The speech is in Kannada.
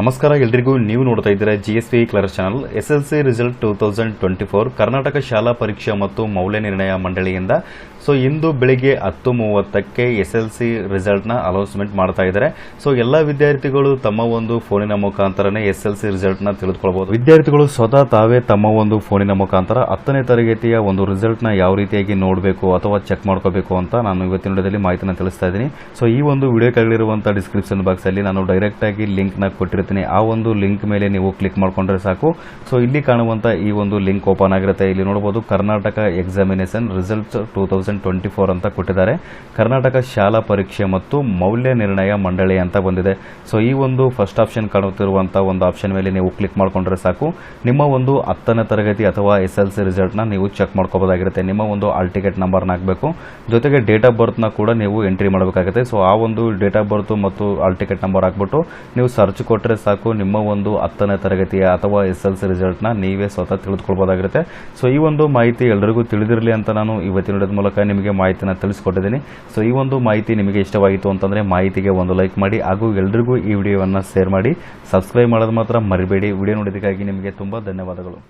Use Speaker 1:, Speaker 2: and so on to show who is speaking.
Speaker 1: ನಮಸ್ಕಾರ ಎಲ್ರಿಗೂ. ನೀವು ನೋಡ್ತಾ ಇದ್ದೀರಾ G S P colour channel S L C result two thousand twenty four Karnataka ಶಾಲಾ ಪರೀಕ್ಷಾ ಮತ್ತು ಮೌಲ್ಯ ನಿರ್ಣಯ ಮಂಡಳಿಯಿಂದ. ಸೊ ಇಂದು ಬೆಳಿಗ್ಗೆ ಹತ್ತು ಮೂವತ್ತಕ್ಕೆ ಎಸ್ ಎಲ್ ಸಿ ರಿಸಲ್ಟ್ನ ಅನೌನ್ಸ್ಮೆಂಟ್ ಮಾಡ್ತಾ ಇದ್ದಾರೆ. ಸೊ ಎಲ್ಲ ವಿದ್ಯಾರ್ಥಿಗಳು ತಮ್ಮ ಒಂದು ಫೋನಿನ ಮುಖಾಂತರನೇ ಎಸ್ ಎಲ್ ಸಿ ರಿಸಲ್ಟ್ನ ತಿಳಿದುಕೊಳ್ಬಹುದು ವಿದ್ಯಾರ್ಥಿಗಳು ಸ್ವತಃ ತಾವೇ ತಮ್ಮ ಒಂದು ಫೋನಿನ ಮುಖಾಂತರ ಹತ್ತನೇ ತರಗತಿಯ ಒಂದು ರಿಸಲ್ಟ್ನ ಯಾವ ರೀತಿಯಾಗಿ ನೋಡಬೇಕು ಅಥವಾ ಚೆಕ್ ಮಾಡ್ಕೋಬೇಕು ಅಂತ ನಾನು ಇವತ್ತಿನ ವಿಡಿಯೋದಲ್ಲಿ ಮಾಹಿತಿನ ತಿಳಿಸ್ತಾ ಇದ್ದೀನಿ. ಸೊ ಈ ಒಂದು ವಿಡಿಯೋ ಕೆಳಗಿರುವಂಥ ಡಿಸ್ಕ್ರಿಪ್ಷನ್ ಬಾಕ್ಸ್ ಅಲ್ಲಿ ನಾನು ಡೈರೆಕ್ಟ್ ಆಗಿ ಲಿಂಕ್ ನ ಕೊಟ್ಟಿರ್ತೀನಿ ಆ ಒಂದು ಲಿಂಕ್ ಮೇಲೆ ನೀವು ಕ್ಲಿಕ್ ಮಾಡ್ಕೊಂಡ್ರೆ ಸಾಕು. ಸೊ ಇಲ್ಲಿ ಕಾಣುವಂತ ಈ ಒಂದು ಲಿಂಕ್ ಓಪನ್ ಆಗಿರುತ್ತೆ ಇಲ್ಲಿ ನೋಡಬಹುದು Karnataka examination results two thousand twenty four ಅಂತ ಕೊಟ್ಟಿದ್ದಾರೆ. ಕರ್ನಾಟಕ ಶಾಲಾ ಪರೀಕ್ಷೆ ಮತ್ತು ಮೌಲ್ಯ ನಿರ್ಣಯ ಮಂಡಳಿ ಅಂತ ಬಂದಿದೆ. ಸೊ ಈ ಒಂದು ಫಸ್ಟ್ ಆಪ್ಷನ್ ಕಾಣುತ್ತಿರುವಂಥ ಒಂದು ಆಪ್ಷನ್ ಮೇಲೆ ನೀವು ಕ್ಲಿಕ್ ಮಾಡ್ಕೊಂಡ್ರೆ ಸಾಕು. ನಿಮ್ಮ ಒಂದು ಹತ್ತನೇ ತರಗತಿ ಅಥವಾ ಎಸ್ ಎಲ್ ಸಿ ರಿಸಲ್ಟ್ನ ನೀವು ಚೆಕ್ ಮಾಡ್ಕೋಬೋದಾಗಿರುತ್ತೆ. ನಿಮ್ಮ ಒಂದು ಆಲ್ ಟಿಕೆಟ್ ನಂಬರ್ನ ಹಾಕಬೇಕು. ಜೊತೆಗೆ ಡೇಟ್ ಆಫ್ ಬರ್ತ್ನ ಕೂಡ ನೀವು ಎಂಟ್ರಿ ಮಾಡಬೇಕಾಗುತ್ತೆ. ಸೊ ಆ ಒಂದು ಡೇಟ್ ಆಫ್ ಬರ್ತ್ ಮತ್ತು ಆಲ್ ಟಿಕೆಟ್ ನಂಬರ್ ಹಾಕ್ಬಿಟ್ಟು ನೀವು ಸರ್ಚ್ ಕೊಟ್ಟರೆ ಸಾಕು, ನಿಮ್ಮ ಒಂದು ಹತ್ತನೇ ತರಗತಿಯ ಅಥವಾ ಎಸ್ ಎಲ್ ಸಿ ರಿಸಲ್ಟ್ನ ನೀವೇ ಸ್ವತಃ ತಿಳಿದುಕೊಳ್ಬೋದಾಗಿರುತ್ತೆ. ಸೊ, ಈ ಒಂದು ಮಾಹಿತಿ ಎಲ್ಲರಿಗೂ ತಿಳಿದಿರಲಿ ಅಂತ ನಾನು ಇವತ್ತಿನ ವಿಡಿಯೋದ ಮೂಲಕ ನಿಮಗೆ ಮಾಹಿತಿನ ತಿಳಿಸ್ಕೊಟ್ಟಿದ್ದೀನಿ. ಸೊ, ಈ ಒಂದು ಮಾಹಿತಿ ನಿಮಗೆ ಇಷ್ಟವಾಯಿತು ಅಂತಂದರೆ ಮಾಹಿತಿಗೆ ಒಂದು ಲೈಕ್ ಮಾಡಿ, ಹಾಗೂ ಎಲ್ರಿಗೂ ಈ ವಿಡಿಯೋವನ್ನು ಶೇರ್ ಮಾಡಿ. ಸಬ್ಸ್ಕ್ರೈಬ್ ಮಾಡೋದು ಮಾತ್ರ ಮರಿಬೇಡಿ. ವಿಡಿಯೋ ನೋಡಿದ್ದಕ್ಕಾಗಿ ನಿಮಗೆ ತುಂಬ ಧನ್ಯವಾದಗಳು.